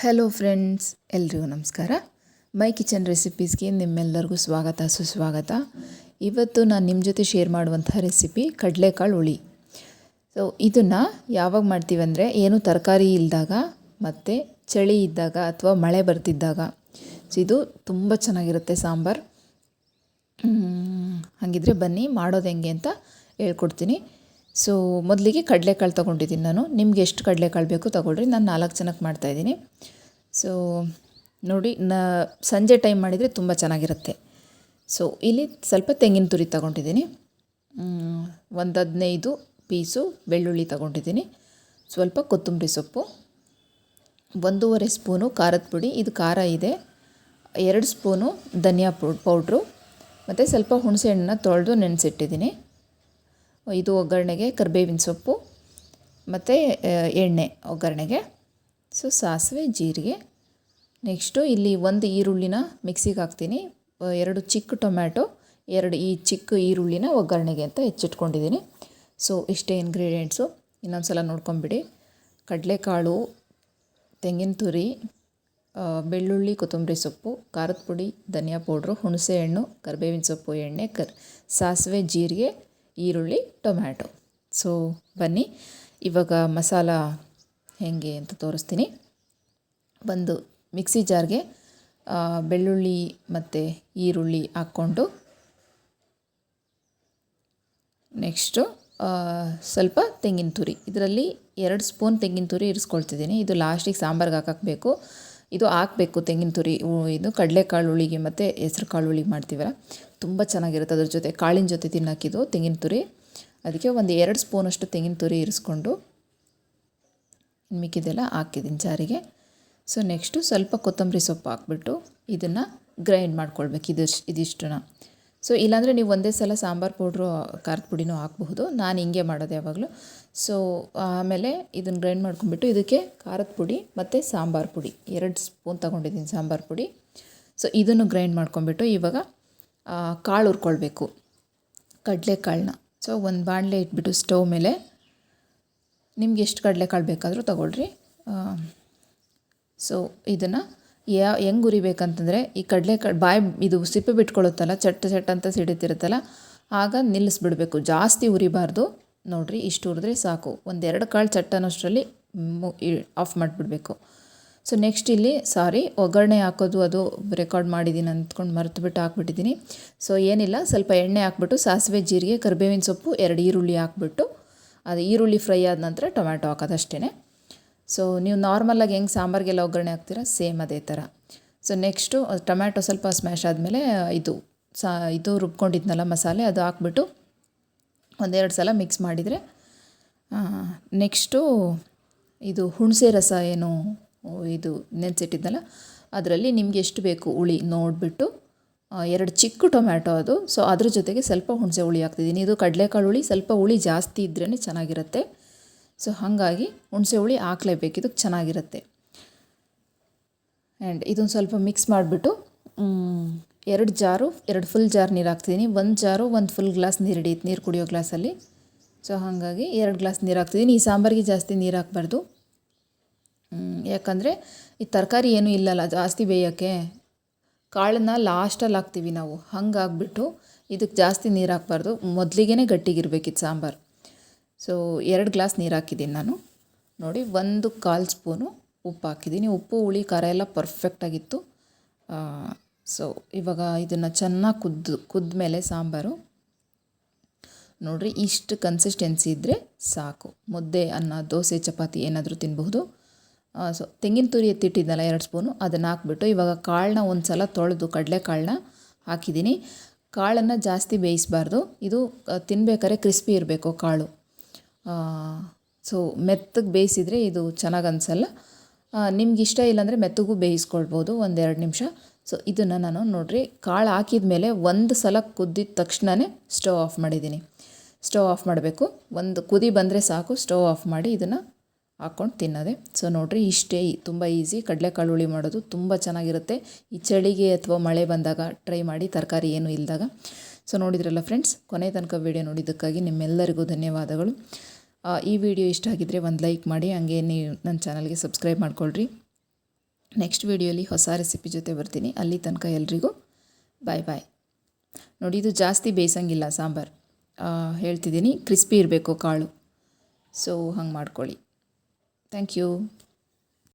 Hello friends ಎಲ್ರಿಗೂ ನಮಸ್ಕಾರ. ಮೈ kitchen ರೆಸಿಪೀಸ್ಗೆ ನಿಮ್ಮೆಲ್ಲರಿಗೂ ಸ್ವಾಗತ, ಸುಸ್ವಾಗತ. ಇವತ್ತು ನಾನು ನಿಮ್ಮ ಜೊತೆ ಶೇರ್ ಮಾಡುವಂಥ ರೆಸಿಪಿ ಕಡಲೆಕಾಳು ಹುಳಿ. ಸೊ ಇದನ್ನು ಯಾವಾಗ ಮಾಡ್ತೀವಿ ಅಂದರೆ ಏನು ತರಕಾರಿ ಇಲ್ಲದಾಗ ಮತ್ತು ಚಳಿ ಇದ್ದಾಗ ಅಥವಾ ಮಳೆ ಬರ್ತಿದ್ದಾಗ. ಸೊ ಇದು ತುಂಬ ಚೆನ್ನಾಗಿರುತ್ತೆ ಸಾಂಬಾರು. ಹಾಗಿದ್ರೆ ಬನ್ನಿ ಮಾಡೋದು ಹೆಂಗೆ ಅಂತ ಹೇಳ್ಕೊಡ್ತೀನಿ. ಸೊ ಮೊದಲಿಗೆ ಕಡಲೆಕಾಳು ತೊಗೊಂಡಿದ್ದೀನಿ ನಾನು. ನಿಮ್ಗೆ ಎಷ್ಟು ಕಡಲೆಕಾಳು ಬೇಕು ತೊಗೊಳ್ರಿ. ನಾನು ನಾಲ್ಕು ಜನಕ್ಕೆ ಮಾಡ್ತಾಯಿದ್ದೀನಿ ಸೊ ನೋಡಿ, ನ, ಸಂಜೆ ಟೈಮ್ ಮಾಡಿದರೆ ತುಂಬ ಚೆನ್ನಾಗಿರುತ್ತೆ. ಸೊ ಇಲ್ಲಿ ಸ್ವಲ್ಪ ತೆಂಗಿನ ತುರಿ ತೊಗೊಂಡಿದ್ದೀನಿ ಒಂದು ಹದಿನೈದು ಪೀಸು ಬೆಳ್ಳುಳ್ಳಿ ತೊಗೊಂಡಿದ್ದೀನಿ ಸ್ವಲ್ಪ ಕೊತ್ತಂಬರಿ ಸೊಪ್ಪು. ಒಂದೂವರೆ ಸ್ಪೂನು ಖಾರದ ಪುಡಿ. ಇದು ಖಾರ ಇದೆ. ಎರಡು ಸ್ಪೂನು ಧನಿಯಾ ಪೌಡ್ರು. ಮತ್ತು ಸ್ವಲ್ಪ ಹುಣಸೆಹಣ್ಣನ್ನ ತೊಳೆದು ನೆನೆಸಿಟ್ಟಿದ್ದೀನಿ ಇದು ಒಗ್ಗರಣೆಗೆ ಕರಿಬೇವಿನ ಸೊಪ್ಪು, ಮತ್ತು ಎಣ್ಣೆ ಒಗ್ಗರಣೆಗೆ. ಸೊ ಸಾಸಿವೆ, ಜೀರಿಗೆ. ನೆಕ್ಸ್ಟು ಇಲ್ಲಿ ಒಂದು ಈರುಳ್ಳಿನ ಮಿಕ್ಸಿಗೆ ಹಾಕ್ತೀನಿ. ಎರಡು ಚಿಕ್ಕ ಟೊಮ್ಯಾಟೊ, ಎರಡು ಈ ಚಿಕ್ಕ ಈರುಳ್ಳಿನ ಒಗ್ಗರಣೆಗೆ ಅಂತ ಹೆಚ್ಚಿಟ್ಕೊಂಡಿದ್ದೀನಿ ಸೊ ಇಷ್ಟೇ ಇನ್ಗ್ರೀಡಿಯೆಂಟ್ಸು ಇನ್ನೊಂದು ಸಲ ನೋಡ್ಕೊಂಬಿಡಿ. ಕಡಲೆಕಾಳು, ತೆಂಗಿನ ತುರಿ ಬೆಳ್ಳುಳ್ಳಿ, ಕೊತ್ತಂಬರಿ ಸೊಪ್ಪು, ಖಾರದ ಪುಡಿ, ಧನಿಯಾ ಪೌಡ್ರು, ಹುಣಸೆ ಹಣ್ಣು, ಕರಿಬೇವಿನ ಸೊಪ್ಪು, ಎಣ್ಣೆ, ಕರ್, ಸಾಸಿವೆ, ಜೀರಿಗೆ ಈರುಳ್ಳಿ, ಟೊಮ್ಯಾಟೊ. ಸೊ ಬನ್ನಿ. ಇವಾಗ ಮಸಾಲ ಹೇಗೆ ಅಂತ ತೋರಿಸ್ತೀನಿ. ಒಂದು ಮಿಕ್ಸಿ ಜಾರ್ಗೆ ಬೆಳ್ಳುಳ್ಳಿ ಮತ್ತು ಈರುಳ್ಳಿ ಹಾಕ್ಕೊಂಡು ನೆಕ್ಸ್ಟು ಸ್ವಲ್ಪ ತೆಂಗಿನ ತುರಿ. ಇದರಲ್ಲಿ ಎರಡು ಸ್ಪೂನ್ ತೆಂಗಿನ ತುರಿ ಇರಿಸ್ಕೊಳ್ತಿದ್ದೀನಿ. ಇದು ಲಾಸ್ಟಿಗೆ ಸಾಂಬಾರ್ಗೆ ಹಾಕಬೇಕು ಇದು ಹಾಕಬೇಕು, ತೆಂಗಿನ ತುರಿ ಇದು ಕಡಲೆಕಾಳು ಹುಳಿಗೆ ಮತ್ತು ಹೆಸ್ರು ಕಾಳು ಹುಳಿ ಮಾಡ್ತೀವಲ್ಲ? ತುಂಬ ಚೆನ್ನಾಗಿರುತ್ತೆ ಅದ್ರ ಜೊತೆ. ಕಾಳಿನ ಜೊತೆ ತಿನ್ನೋಕ್ಕಿದು ತೆಂಗಿನ ತುರಿ. ಅದಕ್ಕೆ ಒಂದು ಎರಡು ಸ್ಪೂನಷ್ಟು ತೆಂಗಿನ ತುರಿ ಇರಿಸ್ಕೊಂಡು ಮಿಕ್ಕಿದೆಲ್ಲ ಹಾಕಿದ್ದೀನಿ ಜಾರಿಗೆ. ಸೊ ನೆಕ್ಸ್ಟು ಸ್ವಲ್ಪ ಕೊತ್ತಂಬರಿ ಸೊಪ್ಪು ಹಾಕ್ಬಿಟ್ಟು ಇದನ್ನು ಗ್ರೈಂಡ್ ಮಾಡ್ಕೊಳ್ಬೇಕು. ಇದಿಷ್ಟು ಇದಿಷ್ಟನ್ನ. ಸೊ ಇಲ್ಲಾಂದರೆ ನೀವು ಒಂದೇ ಸಲ ಸಾಂಬಾರು ಪೌಡ್ರು ಖಾರದ ಪುಡಿನೂ ಹಾಕಬಹುದು. ನಾನು ಹಿಂಗೆ ಮಾಡೋದು ಯಾವಾಗಲೂ. ಸೊ ಆಮೇಲೆ ಇದನ್ನು ಗ್ರೈಂಡ್ ಮಾಡ್ಕೊಂಡ್ಬಿಟ್ಟು ಇದಕ್ಕೆ ಖಾರದ ಪುಡಿ ಮತ್ತು ಸಾಂಬಾರು ಪುಡಿ. ಎರಡು ಸ್ಪೂನ್ ತೊಗೊಂಡಿದ್ದೀನಿ ಸಾಂಬಾರು ಪುಡಿ. ಸೊ ಇದನ್ನು ಗ್ರೈಂಡ್ ಮಾಡ್ಕೊಂಡ್ಬಿಟ್ಟು ಇವಾಗ ಕಾಳು ಹುರ್ಕೊಳ್ಬೇಕು. ಕಡಲೆಕಾಳನ್ನ. ಸೊ ಒಂದು ಬಾಣಲೆ ಇಟ್ಬಿಟ್ಟು ಸ್ಟವ್ ಮೇಲೆ ನಿಮ್ಗೆ ಎಷ್ಟು ಕಡಲೆಕಾಳು ಬೇಕಾದರೂ ತೊಗೊಳ್ರಿ. ಸೊ ಇದನ್ನು ಯಾ ಹೆಂಗೆ ಉರಿಬೇಕಂತಂದರೆ ಈ ಕಡಲೆ ಕಡಲೆಕಾಳು ಬಾಯಿ ಇದು ಸಿಪ್ಪೆ ಬಿಟ್ಕೊಳ್ಳುತ್ತಲ್ಲ ಚಟ್ ಚಟ್ ಅಂತ ಸಿಡಿತಿರುತ್ತಲ್ಲ, ಆಗ ನಿಲ್ಲಿಸ್ಬಿಡಬೇಕು. ಜಾಸ್ತಿ ಉರಿಬಾರ್ದು. ನೋಡಿರಿ, ಇಷ್ಟು ಉರಿದ್ರೆ ಸಾಕು. ಒಂದೆರಡು ಕಾಳು ಚಟ್ ಅನ್ನೋಷ್ಟರಲ್ಲಿ ಆಫ್ ಮಾಡಿಬಿಡ್ಬೇಕು. ಸೊ, ನೆಕ್ಸ್ಟ್ ಇಲ್ಲಿ, ಸಾರಿ, ಒಗ್ಗರಣೆ ಹಾಕೋದು, ಅದು ರೆಕಾರ್ಡ್ ಮಾಡಿದ್ದೀನಿ ಅಂದ್ಕೊಂಡು ಮರೆತುಬಿಟ್ಟು ಹಾಕ್ಬಿಟ್ಟಿದ್ದೀನಿ ಸೊ, ಏನಿಲ್ಲ, ಸ್ವಲ್ಪ ಎಣ್ಣೆ ಹಾಕ್ಬಿಟ್ಟು, ಸಾಸಿವೆ, ಜೀರಿಗೆ, ಕರಿಬೇವಿನ ಸೊಪ್ಪು, ಎರಡು ಈರುಳ್ಳಿ ಹಾಕ್ಬಿಟ್ಟು, ಅದು ಈರುಳ್ಳಿ ಫ್ರೈ ಆದ ನಂತರ ಟೊಮ್ಯಾಟೊ ಹಾಕೋದು ಸೊ ನೀವು ನಾರ್ಮಲಾಗಿ ಹೆಂಗೆ ಸಾಂಬಾರಿಗೆಲ್ಲ ಒಗ್ಗರಣೆ ಹಾಕ್ತೀರ? ಸೇಮ್ ಅದೇ ಥರ ಸೊ ನೆಕ್ಸ್ಟು ಟೊಮ್ಯಾಟೊ ಸ್ವಲ್ಪ ಸ್ಮ್ಯಾಶ್ ಆದಮೇಲೆ ಇದು ಸಾ, ಇದು ರುಬ್ಕೊಂಡಿದ್ನಲ್ಲ ಮಸಾಲೆ, ಅದು ಹಾಕ್ಬಿಟ್ಟು ಒಂದೆರಡು ಸಲ ಮಿಕ್ಸ್ ಮಾಡಿದರೆ ನೆಕ್ಸ್ಟು ಇದು ಹುಣಸೆ ರಸ ಏನು, ಇದು ನೆನೆಸಿಟ್ಟಿದ್ನಲ್ಲ ಅದರಲ್ಲಿ ನಿಮಗೆ ಎಷ್ಟು ಬೇಕು ಹುಳಿ ನೋಡಿಬಿಟ್ಟು ಎರಡು ಚಿಕ್ಕ ಟೊಮ್ಯಾಟೊ ಅದು. ಸೊ ಅದ್ರ ಜೊತೆಗೆ ಸ್ವಲ್ಪ ಹುಣಸೆ ಹುಳಿ ಹಾಕ್ತಿದ್ದೀನಿ. ಇದು ಕಡಲೆಕಾಳು ಹುಳಿ, ಸ್ವಲ್ಪ ಹುಳಿ ಜಾಸ್ತಿ ಇದ್ರೇ ಚೆನ್ನಾಗಿರುತ್ತೆ. ಸೊ ಹಾಗಾಗಿ ಹುಣಸೆ ಹುಳಿ ಹಾಕ್ಲೇಬೇಕು. ಇದಕ್ಕೆ ಚೆನ್ನಾಗಿರುತ್ತೆ. ಆ್ಯಂಡ್ ಇದೊಂದು ಸ್ವಲ್ಪ ಮಿಕ್ಸ್ ಮಾಡಿಬಿಟ್ಟು ಎರಡು ಜಾರು, ಎರಡು ಫುಲ್ ಜಾರ್ ನೀರು ಹಾಕ್ತಿದ್ದೀನಿ ಒಂದು ಜಾರು, ಒಂದು ಫುಲ್ ಗ್ಲಾಸ್ ನೀರು ಹಿಡಿಯುತ್ತೆ ನೀರು ಕುಡಿಯೋ ಗ್ಲಾಸಲ್ಲಿ ಸೊ ಹಾಗಾಗಿ ಎರಡು ಗ್ಲಾಸ್ ನೀರು ಹಾಕ್ತಿದ್ದೀನಿ ಈ ಸಾಂಬಾರಿಗೆ ಜಾಸ್ತಿ ನೀರು ಹಾಕ್ಬಾರ್ದು. ಯಾಕಂದರೆ ಈ ತರಕಾರಿ ಏನೂ ಇಲ್ಲಲ್ಲ, ಜಾಸ್ತಿ ಬೇಯೋಕ್ಕೆ. ಕಾಳನ್ನ ಲಾಸ್ಟಲ್ಲಿ ಹಾಕ್ತೀವಿ ನಾವು. ಹಾಗಾಗ್ಬಿಟ್ಟು ಇದಕ್ಕೆ ಜಾಸ್ತಿ ನೀರು ಹಾಕ್ಬಾರ್ದು. ಮೊದಲಿಗೆ ಗಟ್ಟಿಗಿರ್ಬೇಕಿತ್ತು ಸಾಂಬಾರು. ಸೊ ಎರಡು ಗ್ಲಾಸ್ ನೀರು ಹಾಕಿದ್ದೀನಿ ನಾನು. ನೋಡಿ, ಒಂದು ಕಾಲು ಸ್ಪೂನು ಉಪ್ಪು ಹಾಕಿದ್ದೀನಿ. ಉಪ್ಪು, ಹುಳಿ, ಖಾರ ಎಲ್ಲ ಪರ್ಫೆಕ್ಟಾಗಿತ್ತು ಸೊ ಇವಾಗ ಇದನ್ನು ಚೆನ್ನಾಗಿ ಕುದ್ದು ಕುದ್ದ ಮೇಲೆ ಸಾಂಬಾರು. ನೋಡಿರಿ, ಇಷ್ಟು ಕನ್ಸಿಸ್ಟೆನ್ಸಿ ಇದ್ದರೆ ಸಾಕು. ಮುದ್ದೆ, ಅನ್ನ, ದೋಸೆ, ಚಪಾತಿ ಏನಾದರೂ ತಿನ್ನಬಹುದು ಸೊ ತೆಂಗಿನ ತುರಿ ಎತ್ತಿಟ್ಟಿದ್ದಲ್ಲ ಎರಡು ಸ್ಪೂನು, ಅದನ್ನು ಹಾಕ್ಬಿಟ್ಟು ಇವಾಗ ಕಾಳನ್ನ ಒಂದು ಸಲ ತೊಳೆದು ಕಡಲೆಕಾಳನ್ನ ಹಾಕಿದ್ದೀನಿ. ಕಾಳನ್ನು ಜಾಸ್ತಿ ಬೇಯಿಸಬಾರ್ದು. ಇದು ತಿನ್ಬೇಕಾದ್ರೆ ಕ್ರಿಸ್ಪಿ ಇರಬೇಕು ಕಾಳು. ಸೊ ಮೆತ್ತಗೆ ಬೇಯಿಸಿದರೆ ಇದು ಚೆನ್ನಾಗಿ ಅನಿಸಲ್ಲ. ನಿಮ್ಗೆ ಇಷ್ಟ ಇಲ್ಲಾಂದರೆ ಮೆತ್ತಗೂ ಬೇಯಿಸ್ಕೊಳ್ಬೋದು, ಒಂದೆರಡು ನಿಮಿಷ. ಸೊ ಇದನ್ನು ನಾನು ನೋಡಿರಿ, ಕಾಳು ಹಾಕಿದ ಮೇಲೆ ಒಂದು ಸಲ ಕುದ್ದಿದ ತಕ್ಷಣವೇ ಸ್ಟವ್ ಆಫ್ ಮಾಡಿದ್ದೀನಿ. ಸ್ಟವ್ ಆಫ್ ಮಾಡಬೇಕು. ಒಂದು ಕುದಿ ಬಂದರೆ ಸಾಕು, ಸ್ಟವ್ ಆಫ್ ಮಾಡಿ ಇದನ್ನು ಹಾಕ್ಕೊಂಡು ತಿನ್ನೋದೆ. ಸೊ ನೋಡಿರಿ, ಇಷ್ಟೇ ತುಂಬ ಈಸಿ. ಕಡಲೆಕಾಳು ಹುಳಿ ಮಾಡೋದು ತುಂಬ ಚೆನ್ನಾಗಿರುತ್ತೆ. ಈ ಚಳಿಗೆ ಅಥವಾ ಮಳೆ ಬಂದಾಗ ಟ್ರೈ ಮಾಡಿ, ತರಕಾರಿ ಏನೂ ಇಲ್ಲದಾಗ ಸೊ ನೋಡಿದ್ರಲ್ಲ ಫ್ರೆಂಡ್ಸ್ ಕೊನೆ ತನಕ ವಿಡಿಯೋ ನೋಡಿದ್ದಕ್ಕಾಗಿ ನಿಮ್ಮೆಲ್ಲರಿಗೂ ಧನ್ಯವಾದಗಳು. ಈ ವಿಡಿಯೋ ಇಷ್ಟ ಆಗಿದ್ದರೆ ಒಂದು ಲೈಕ್ ಮಾಡಿ, ಹಂಗೆ ನೀವು ನನ್ನ ಚಾನಲ್ಗೆ ಸಬ್ಸ್ಕ್ರೈಬ್ ಮಾಡ್ಕೊಳ್ರಿ. ನೆಕ್ಸ್ಟ್ ವಿಡಿಯೋಲಿ ಹೊಸ ರೆಸಿಪಿ ಜೊತೆ ಬರ್ತೀನಿ. ಅಲ್ಲಿ ತನಕ ಎಲ್ರಿಗೂ ಬಾಯ್ ಬಾಯ್ ನೋಡಿ, ಇದು ಜಾಸ್ತಿ ಬೇಯಿಸಂಗಿಲ್ಲ ಸಾಂಬಾರು. ಹೇಳ್ತಿದ್ದೀನಿ ಕ್ರಿಸ್ಪಿ ಇರಬೇಕು ಕಾಳು. ಸೊ ಹಂಗೆ ಮಾಡ್ಕೊಳ್ಳಿ. Thank you